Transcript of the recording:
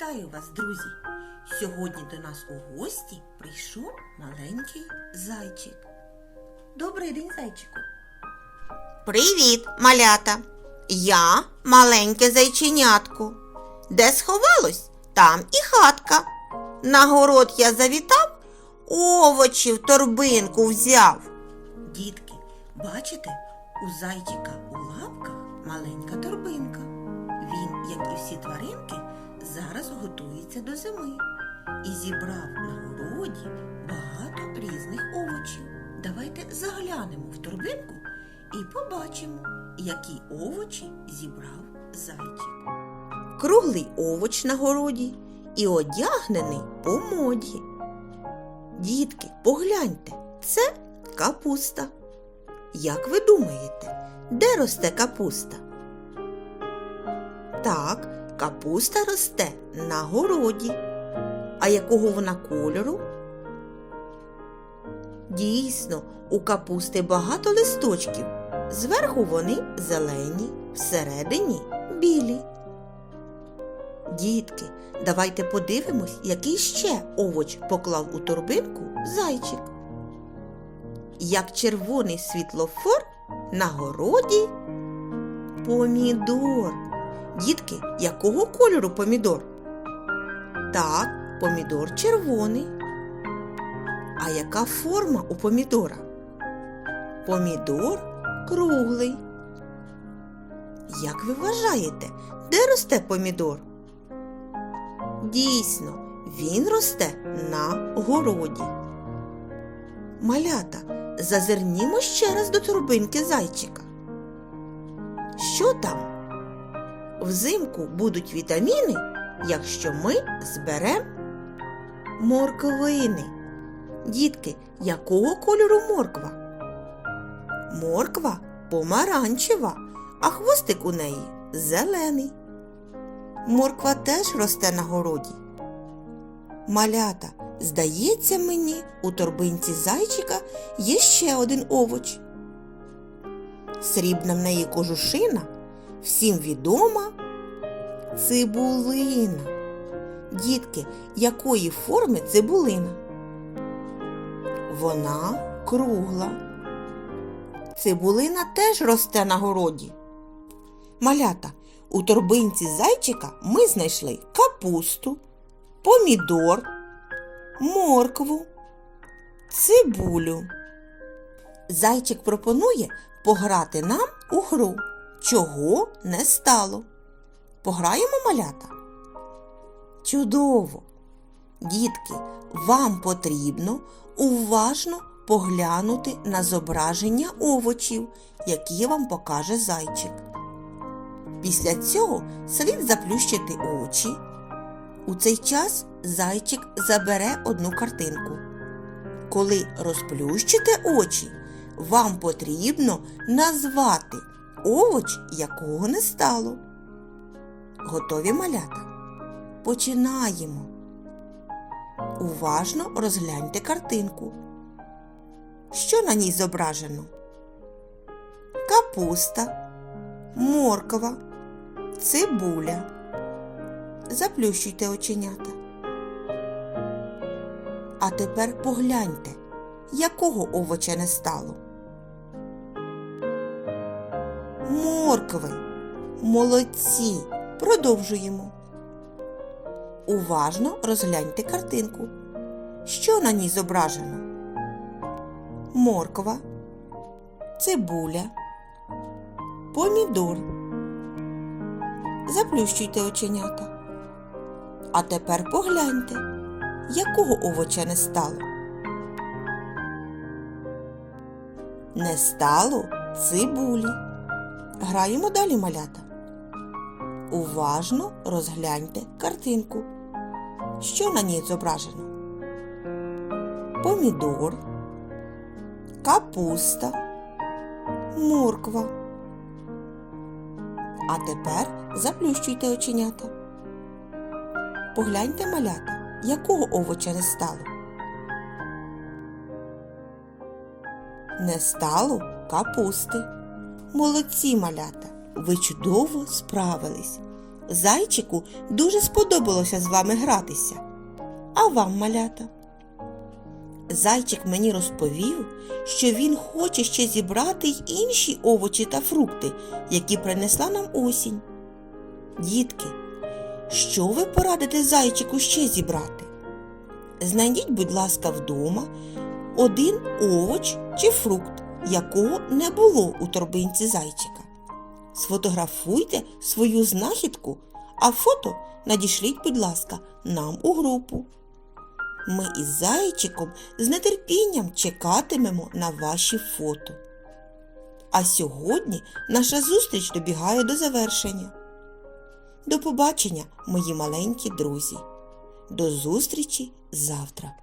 Вітаю вас, друзі! Сьогодні до нас у гості прийшов маленький зайчик. Добрий день, зайчику. Привіт, малята! Я маленьке зайченятко. Де сховалось, там і хатка. На город я завітав, овочі в торбинку взяв. Дітки, бачите, у зайчика у лапках маленька торбинка. Він, як і всі тваринки, зараз готується до зими і зібрав на городі багато різних овочів. Давайте заглянемо в торбинку і побачимо, які овочі зібрав зайчик. Круглий овоч на городі і одягнений по моді. Дітки, погляньте, це капуста. Як ви думаєте, де росте капуста? Так, капуста росте на городі. А якого вона кольору? Дійсно, у капусти багато листочків. Зверху вони зелені, всередині білі. Дітки, давайте подивимось, який ще овоч поклав у торбинку зайчик. Як червоний світлофор на городі помідор. Дітки, якого кольору помідор? Так, помідор червоний. А яка форма у помідора? Помідор круглий. Як ви вважаєте, де росте помідор? Дійсно, він росте на городі. Малята, зазирнімо ще раз до торбинки зайчика. Що там? Взимку будуть вітаміни, якщо ми зберемо морквини. Дітки, якого кольору морква? Морква помаранчева, а хвостик у неї зелений. Морква теж росте на городі. Малята, здається мені, у торбинці зайчика є ще один овоч. Срібна в неї кожушина, всім відома цибулина. Дітки, якої форми цибулина? Вона кругла. Цибулина теж росте на городі. Малята, у торбинці зайчика ми знайшли капусту, помідор, моркву, цибулю. Зайчик пропонує пограти нам у гру, чого не стало. Пограємо малята? Чудово! Дітки, вам потрібно уважно поглянути на зображення овочів, які вам покаже зайчик. Після цього слід заплющити очі. У цей час зайчик забере одну картинку. Коли розплющите очі, вам потрібно назвати овоч, якого не стало. Готові малята? Починаємо. Уважно розгляньте картинку. Що на ній зображено? Капуста, морква, цибуля. Заплющуйте оченята. А тепер погляньте, якого овоча не стало. Моркви. Молодці. Продовжуємо. Уважно розгляньте картинку. Що на ній зображено? Морква, цибуля, помідор. Заплющуйте оченята. А тепер погляньте, якого овоча не стало. Не стало цибулі. Граємо далі малята. Уважно розгляньте картинку. Що на ній зображено? Помідор, капуста, морква. А тепер заплющуйте оченята. Погляньте малята, якого овоча не стало. Не стало капусти. Молодці малята, ви чудово справились. Зайчику дуже сподобалося з вами гратися. А вам, малята? Зайчик мені розповів, що він хоче ще зібрати й інші овочі та фрукти, які принесла нам осінь. Дітки, що ви порадите зайчику ще зібрати? Знайдіть, будь ласка, вдома один овоч чи фрукт, якого не було у торбинці зайчика. Сфотографуйте свою знахідку, а фото надішліть, будь ласка, нам у групу. Ми із зайчиком з нетерпінням чекатимемо на ваші фото. А сьогодні наша зустріч добігає до завершення. До побачення, мої маленькі друзі. До зустрічі завтра.